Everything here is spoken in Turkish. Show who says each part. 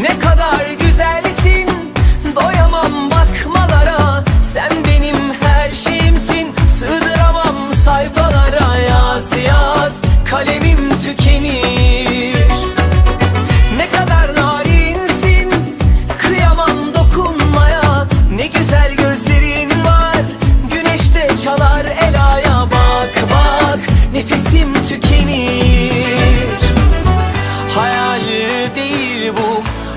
Speaker 1: Ne kadar güzelsin. Doyamam bakmalara. Sen benim her şeyimsin. Sığdıramam sayfalara. Yaz yaz kalemim tükenir. Ne kadar narinsin. Kıyamam dokunmaya. Ne güzel gözlerin var. Güneşte çalar el Bak bak nefesim tükenir. Hayal değil bu